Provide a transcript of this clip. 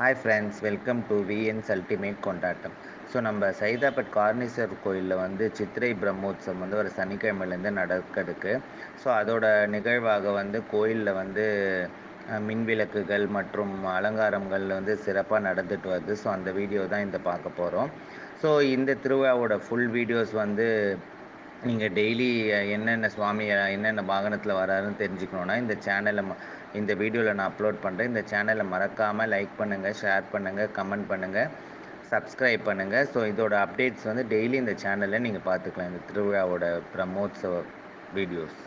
Hi friends welcome to VNS ultimate கொண்டாட்டம் so நம்ம சைதாபட் கார்னீஸ்வரர் கோயிலில் வந்து சித்திரை பிரம்மோத்சவம் வந்து ஒரு சனிக்கிழமையிலேருந்து நடக்கிறதுக்கு. ஸோ அதோட நிகழ்வாக வந்து கோயிலில் வந்து மின்விளக்குகள் மின் விளக்குகள் மற்றும் அலங்காரங்கள் வந்து சிறப்பாக நடந்துட்டு வருது. ஸோ அந்த வீடியோ தான் இந்த பார்க்க போகிறோம் ஸோ இந்த திருவிழாவோட ஃபுல் வீடியோஸ் வந்து நீங்கள் டெய்லி என்னென்ன சுவாமி என்னென்ன வாகனத்தில் வராருன்னு தெரிஞ்சுக்கணுன்னா இந்த சேனலை இந்த வீடியோவில் நான் அப்லோட் பண்ணுறேன் இந்த சேனலை மறக்காமல் லைக் பண்ணுங்கள் ஷேர் பண்ணுங்கள் கமெண்ட் பண்ணுங்கள் சப்ஸ்கிரைப் பண்ணுங்கள் ஸோ இதோட அப்டேட்ஸ் வந்து டெய்லி இந்த சேனலில் நீங்கள் பார்த்துக்கலாம். இந்த திருவிழாவோட பிரமோத்சவ வீடியோஸ்